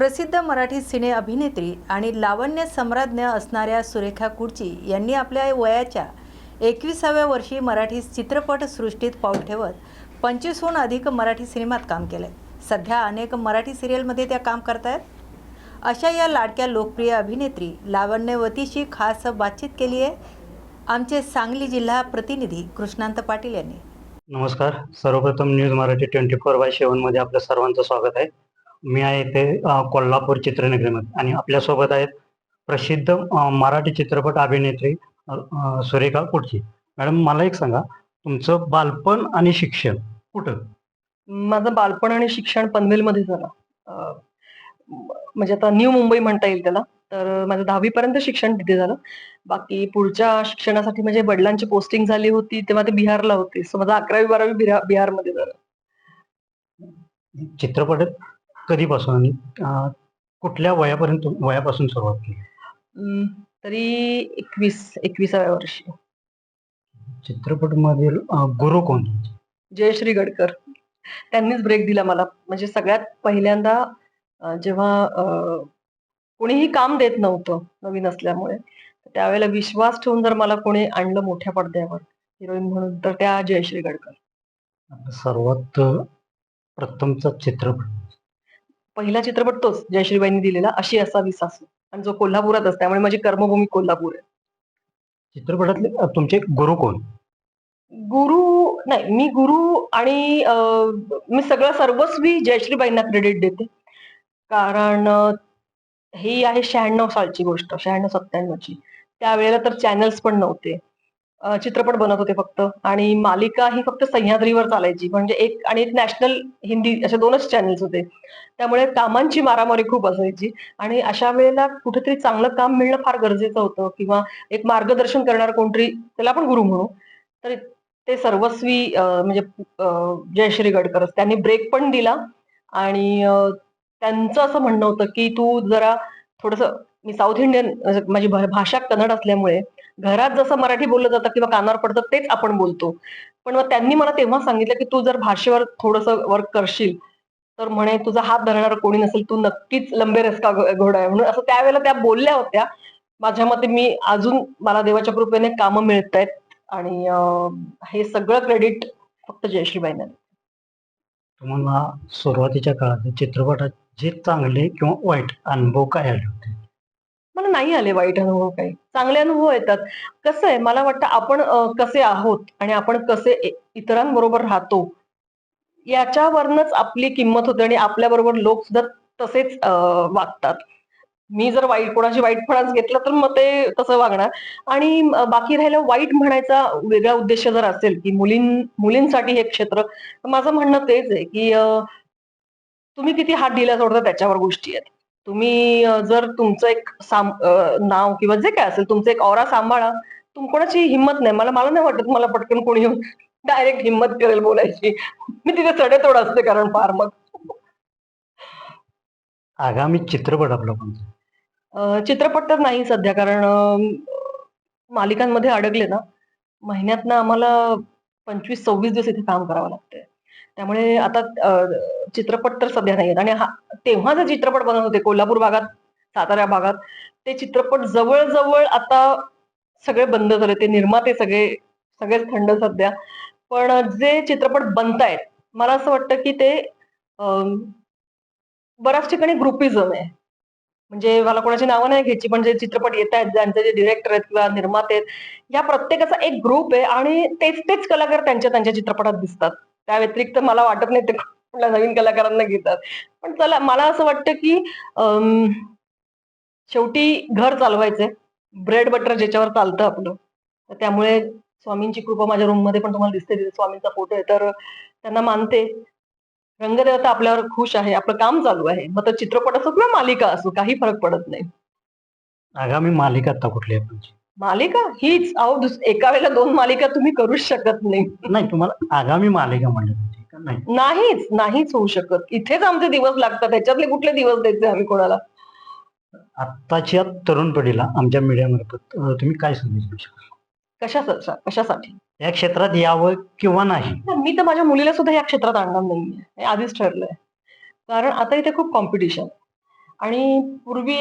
प्रसिद्ध मराठी सिने अभिनेत्री आणि लावण्य सम्राज्ञ असणाऱ्या सुरेखा कुडची यांनी आपल्या वयाच्या एकविसाव्या वर्षी मराठी चित्रपटसृष्टीत पाऊल ठेवत पंचवीसहून अधिक मराठी सिनेमात काम केलं आहे सध्या अनेक मराठी सिरियलमध्ये त्या काम करतायत. अशा या लाडक्या लोकप्रिय अभिनेत्री लावण्यवतीशी खास बातचीत केली आहे. आमचे सांगली जिल्हा प्रतिनिधी कृष्णांत पाटील यांनी. नमस्कार. सर्वप्रथम news Marathi twenty four by सेव्हनमध्ये आपलं सर्वांचं स्वागत आहे. मी आहे इथे अ, कोल्हापूर चित्रनगरीमध्ये. आणि आपल्यासोबत आहेत प्रसिद्ध मराठी चित्रपट अभिनेत्री सुरेखा कुडची. मॅडम मला एक सांगा तुमचं बालपण आणि शिक्षण कुठं? माझं बालपण आणि शिक्षण पनवेलमध्ये झालं. म्हणजे आता न्यू मुंबई म्हणता येईल त्याला. तर माझं दहावी पर्यंत शिक्षण तिथे झालं. बाकी पुढच्या शिक्षणासाठी म्हणजे वडिलांची पोस्टिंग झाली होती तेव्हा ते बिहारला होते. सो माझं अकरावी बारावी बिहार बिहारमध्ये झालं. चित्रपटात कधीपासून अ, कुठल्या वयापर्यंत वयापासून सुरुवात केली? अं, तरी एकवीस एकविसाव्या वर्षी. चित्रपटमधील अ, गुरु कोण तुमचे? जयश्री गडकर. त्यांनीच ब्रेक दिला मला. म्हणजे सगळ्यात पहिल्यांदा अं, जेव्हा अं, कोणीही काम देत नव्हतं नवीन असल्यामुळे त्यावेळेला विश्वास ठेवून जर मला कोणी आणलं मोठ्या पडद्यावर हिरोईन म्हणून तर त्या जयश्री गडकर. आपला सर्वात अ, प्रथमचा चित्रपट. पहिला चित्रपट तोच जयश्रीबाईंनी दिलेला अशी असावी सासू. आणि जो कोल्हापुरातच त्यामुळे माझी कर्मभूमी कोल्हापूर आहे. चित्रपटातले तुमचे गुरु कोण? गुरु नाही मी गुरु आणि मी सगळं सर्वस्वी जयश्रीबाईंना क्रेडिट देते. कारण ही आहे शहाण्णव सालची गोष्ट शहाण्णव सत्त्याण्णवची. त्यावेळेला तर चॅनल्स पण नव्हते. चित्रपट बनत होते फक्त. आणि मालिका ही फक्त सह्याद्रीवर चालायची. म्हणजे एक आणि एक नॅशनल हिंदी असे दोनच चॅनल्स होते. त्यामुळे कामांची मारामारी खूप असायची. आणि अशा वेळेला कुठेतरी चांगलं काम मिळणं फार गरजेचं होतं. किंवा एक मार्गदर्शन करणार कोणतरी त्याला आपण गुरु म्हणू. तर ते सर्वस्वी म्हणजे जयश्री गडकरच त्यांनी ब्रेक पण दिला. आणि त्यांचं असं म्हणणं होतं की तू जरा थोडस मी साऊथ इंडियन माझी भाषा कन्नड असल्यामुळे घरात जसं मराठी बोललं जातं किंवा कानावर पडतं तेच आपण बोलतो. पण मग त्यांनी मला तेव्हा सांगितलं की तू जर भाषेवर थोडस वर्क करशील तर म्हणे तुझा हात धरणार कोणी नसेल तू नक्कीच लंबे रस्ता घोडा आहे. म्हणून असं त्यावेळेला त्या बोलल्या होत्या. माझ्या मते मी अजून मला देवाच्या कृपेने कामं मिळत आहेत आणि हे सगळं क्रेडिट फक्त जयश्रीबाईंना तुम्हाला सुरुवातीच्या काळात चित्रपटात जे चांगले किंवा वाईट अनुभव काय आले? मला नाही आले वाईट अनुभव काही. चांगले अनुभव येतात. कसं आहे मला वाटतं आपण कसे आहोत आणि आपण कसे इतरांबरोबर राहतो याच्यावरनच आपली किंमत होते आणि आपल्याबरोबर लोक सुद्धा तसेच वागतात. मी जर वाईट कोणाशी वाईट फळाच घेतलं तर मग ते तसं वागणार. आणि बाकी राहिलं वाईट म्हणायचा वेगळा उद्देश जर असेल की मुलीं मुलींसाठी हे क्षेत्र माझं म्हणणं तेच आहे की तुम्ही किती हात दिला सोडता त्याच्यावर गोष्टी आहेत. तुम्ही जर तुमचं एक साम नाव किंवा जे काय असेल तुमचं एक ऑरा सांभाळा. तुम कोणाची हिंमत नाही. मला मला नाही वाटत मला पटकन कोणी डायरेक्ट हिंमत करेल बोलायची. मी तिथे सडेतोड असते कारण फार मग. आगामी चित्रपट आपला कोणता चित्रपट तर नाही सध्या कारण मालिकांमध्ये अडकले ना. महिन्यातनं आम्हाला पंचवीस सव्वीस दिवस इथे काम करावं लागतंय. त्यामुळे आता चित्रपट तर सध्या नाही आहेत आणि हा तेव्हा जे चित्रपट बनत होते कोल्हापूर भागात सातारा भागात ते चित्रपट जवळजवळ आता सगळे बंद झाले. ते निर्माते सगळे सगळेच थंड सध्या. पण जे चित्रपट बनतायत मला असं वाटतं की ते बऱ्याच ठिकाणी ग्रुपिझम आहे. म्हणजे मला कोणाची नावं नाही घ्यायची पण जे चित्रपट येत आहेत ज्यांचे जे डिरेक्टर आहेत किंवा निर्माते आहेत या प्रत्येकाचा एक ग्रुप आहे आणि तेच तेच कलाकार त्यांच्या त्यांच्या चित्रपटात दिसतात. त्या व्यतिरिक्त मला वाटत नाही ते कुठल्या नवीन कलाकारांना घेतात. पण चला मला असं वाटतं की शेवटी घर चालवायचंय. ब्रेड बटर ज्याच्यावर चालतं आपलं. तर त्यामुळे स्वामींची कृपा माझ्या रूममध्ये पण तुम्हाला दिसते तिथे स्वामींचा फोटो आहे. तर त्यांना मानते. रंगदेवता आपल्यावर खुश आहे आपलं काम चालू आहे. मग तर चित्रपट असो किंवा मालिका असो काही फरक पडत नाही. आगामी मालिका आता कुठली आहे तुमची? मालिका? हीच अहो एका वेळेला दोन मालिका तुम्ही करूच शकत नाही. नाही तुम्हाला आगामी मालिका नाही. नाहीच नाहीच होऊ शकत. इथेच आमचे दिवस लागतात ह्याच्यातले कुठले दिवस द्यायचे आम्ही कोणाला? आत्ताच्या तरुण पिढीला आमच्या मीडियामार्फत तुम्ही काय संदेश देऊ शकता कशा कशासाठी? या क्षेत्रात यावं किंवा नाही? मी तर माझ्या मुलीला सुद्धा या क्षेत्रात आणणार नाहीये. हे आधीच ठरलंय. कारण आता इथे खूप कॉम्पिटिशन आणि पूर्वी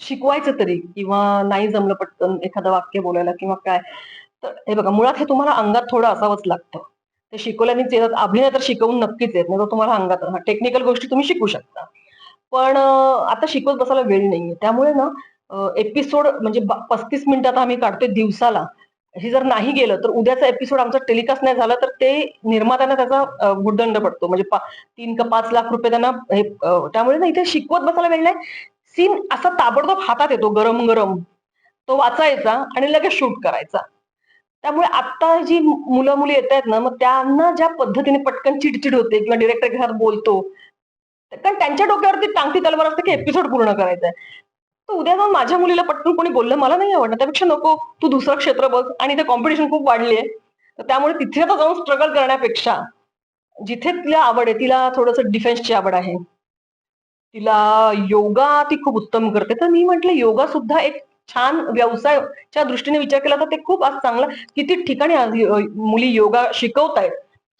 शिकवायचं तरी किंवा नाही जमलं पटकन एखादं वाक्य बोलायला किंवा काय. तर हे बघा मुळात हे तुम्हाला अंगात थोडं असावंच लागतं. ते शिकवल्यानेच येतात अभिनय तर शिकवून नक्कीच येत नाही तर तुम्हाला अंगात टेक्निकल गोष्टी तुम्ही शिकू शकता. पण आता शिकवत बसायला वेळ नाहीये. त्यामुळे ना एपिसोड म्हणजे पस्तीस मिनिटात आम्ही काढतोय दिवसाला. हे जर नाही गेलं तर उद्याचा एपिसोड आमचा टेलिकास्ट नाही झाला तर ते निर्मात्यांना त्याचा गुडदंड पडतो. म्हणजे तीन का पाच लाख रुपये त्यांना हे त्यामुळे ना इथे शिकवत बसायला वेळ नाही. सीन असा ताबडतोब हातात येतो गरम गरम. तो वाचायचा आणि लगेच शूट करायचा. त्यामुळे आता जी मुलं मुली येत आहेत ना मग त्यांना ज्या पद्धतीने पटकन चिडचिड होते किंवा डिरेक्टर घरात बोलतो कारण त्यांच्या डोक्यावरती टांगती तलवार असते की एपिसोड पूर्ण करायचा आहे. तर उद्या जाऊन माझ्या मुलीला पटकन कोणी बोललं मला नाही आवडणार त्यापेक्षा नको तू दुसरं क्षेत्र बघ. आणि इथे कॉम्पिटिशन खूप वाढली आहे. तर त्यामुळे तिथे आता जाऊन स्ट्रगल करण्यापेक्षा जिथे तिला आवड आहे तिला थोडस डिफेन्सची आवड आहे. तिला योगा ती खूप उत्तम करते. तर मी म्हंटल योगा सुद्धा एक छान व्यवसायाच्या दृष्टीने विचार केला तर ते खूप आज चांगला किती ठिकाणी मुली योगा शिकवतायत.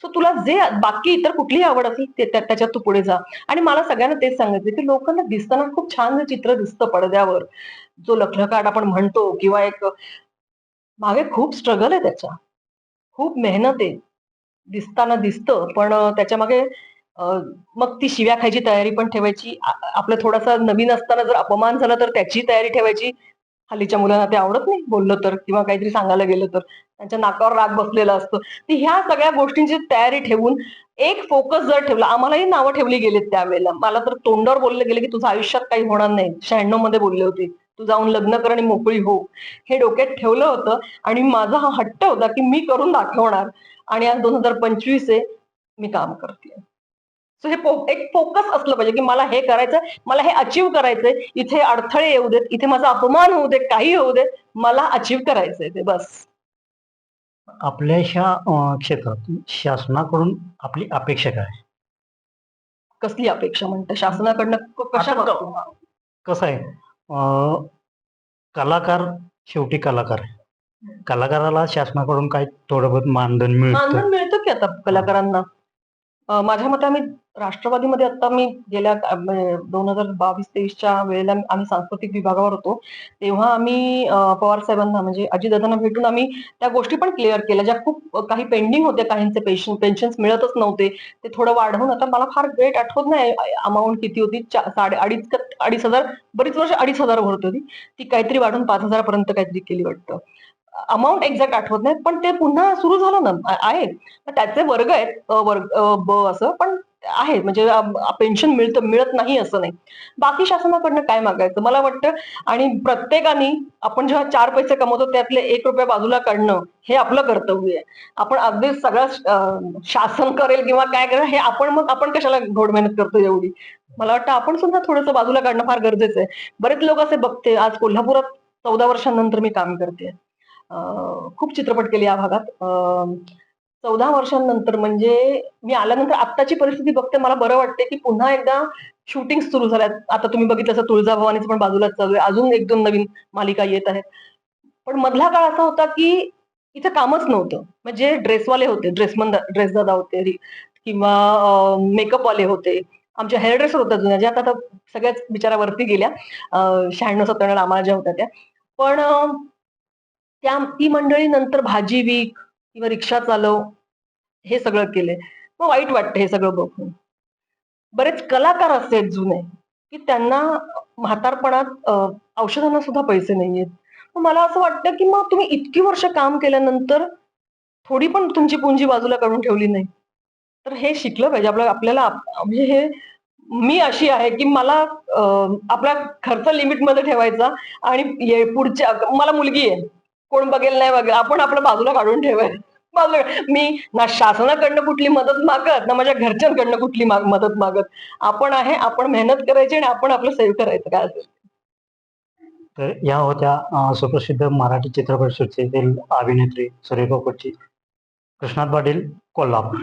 सो तुला जे बाकी इतर कुठलीही आवड असेल ते त्याच्यात तू पुढे जा. आणि मला सगळ्यांना तेच सांगायचं की लोकांना दिसताना खूप छान चित्र दिसतं पडद्यावर. जो लखलखाट आपण म्हणतो किंवा एक मागे खूप स्ट्रगल आहे त्याच्या खूप मेहनत आहे. दिसताना दिसतं पण त्याच्यामागे मग ती शिव्या खायची तयारी पण ठेवायची. आपलं थोडासा नवीन असताना जर अपमान झाला तर त्याची तयारी ठेवायची. हल्लीच्या मुलांना ते आवडत नाही बोललं तर किंवा काहीतरी सांगायला गेलं तर. त्यांच्या नाकावर राग बसलेला असतो. ती ह्या सगळ्या गोष्टींची तयारी ठेवून एक फोकस जर ठेवला आम्हालाही नावं ठेवली गेलीत त्यावेळेला. मला तर तोंडावर बोलले गेले की तुझं आयुष्यात काही होणार नाही. शहाण्णवमध्ये बोलले होते. तू जाऊन लग्न कर आणि मोकळी हो. हे डोक्यात ठेवलं होतं आणि माझा हा हट्ट होता की मी करून दाखवणार आणि आज दोन हजार पंचवीस आहे मी काम करते. सो हे एक फोकस असलं पाहिजे की मला हे करायचं मला हे अचीव करायचंय इथे अडथळे येऊ देत इथे माझा अपमान होऊ दे काही होऊ देत मला अचीव करायचंय ते बस. आपल्या ह्या अं, क्षेत्रात शासनाकडून आपली अपेक्षा काय? कसली अपेक्षा म्हणते? शासनाकडनं कशा कसं आहे? कलाकार शेवटी कलाकार आहे. कलाकाराला शासनाकडून काय थोडं बहुत मानधन मिळतं. मानधन मिळतं की आता कलाकारांना? माझ्या मते आम्ही राष्ट्रवादीमध्ये आता मी गेल्या दोन हजार बावीस तेवीसच्या वेळेला आम्ही सांस्कृतिक विभागावर होतो. तेव्हा आम्ही पवार साहेबांना म्हणजे अजितदादांना भेटून आम्ही त्या गोष्टी पण क्लिअर केल्या ज्या खूप काही पेंडिंग होत्या काहींचे पेन्शन पेन्शन्स मिळतच नव्हते. ते थोडं वाढवून आता मला फार ग्रेट आठवत नाही अमाऊंट किती होती. साडे अडीच अडीच हजार बरीच वर्ष अडीच हजार भरत होती. ती काहीतरी वाढून पाच हजारापर्यंत काहीतरी केली वाटतं. अमाऊंट एक्झॅक्ट आठवत नाही पण ते पुन्हा सुरू झालं ना आहे. त्याचे वर्ग आहेत वर्ग ब असं पण आहे. म्हणजे पेन्शन मिळतं मिळत नाही असं नाही. बाकी शासनाकडनं काय मागायचं? मला वाटतं आणि प्रत्येकाने आपण जेव्हा चार पैसे कमवतो त्यातले एक रुपया बाजूला काढणं हे आपलं कर्तव्य आहे. आपण अगदी सगळं शासन करेल किंवा काय करेल हे आपण मग आपण कशाला घोड मेहनत करतो एवढी? मला वाटतं आपण सुद्धा थोडंसं बाजूला काढणं फार गरजेचं आहे. बरेच लोक असे बघते आज कोल्हापुरात चौदा वर्षांनंतर मी काम करते. खूप चित्रपट केले या भागात. चौदा वर्षांनंतर म्हणजे मी आल्यानंतर आत्ताची परिस्थिती बघते मला बरं वाटते की पुन्हा एकदा शूटिंग सुरू झाल्यात. आता तुम्ही बघितलं असं तुळजाभवानीचं पण बाजूलाच चालू आहे. अजून एक दोन नवीन मालिका येत आहेत. पण मधला काळ असा होता की इथं कामच नव्हतं. म्हणजे ड्रेसवाले होते ड्रेसमन ड्रेस दादा होते किंवा मेकअप वाले होते. आमच्या हेअर ड्रेसर होत्या जुन्या ज्या आता सगळ्याच बिचारावरती गेल्या. शहाण्णव सत्त्याण्णव आम्हाला ज्या होत्या त्या. पण त्या ती मंडळी नंतर भाजी विक किंवा रिक्षा चालव हे सगळं केलंय. मग वाईट वाटतं हे सगळं बघून. बरेच कलाकार असे आहेत जुने की त्यांना म्हातारपणात औषधांना सुद्धा पैसे नाहीयेत. मग मला असं वाटतं की मग तुम्ही इतकी वर्ष काम केल्यानंतर थोडी पण तुमची पुंजी बाजूला काढून ठेवली नाही. तर हे शिकलं पाहिजे. आपल्याला आपल्याला म्हणजे हे मी अशी आहे की मला आपला खर्च लिमिटमध्ये ठेवायचा आणि ये- पुढच्या मला मुलगी आहे. कोण बघेल नाही बघेल. आपण आपलं बाजूला काढून ठेवाय बाजूला मी ना शासनाकडनं कुठली मदत मागत ना माझ्या घरच्यांकडनं कुठली माग- मदत मागत. आपण आहे आपण मेहनत करायची आणि आपण आपलं सेव्ह करायचं. काय असेल? तर या होत्या सुप्रसिद्ध मराठी चित्रपट सृष्टीतील अभिनेत्री सुरेखा कोची कृष्णात पाटील कोल्हापूर.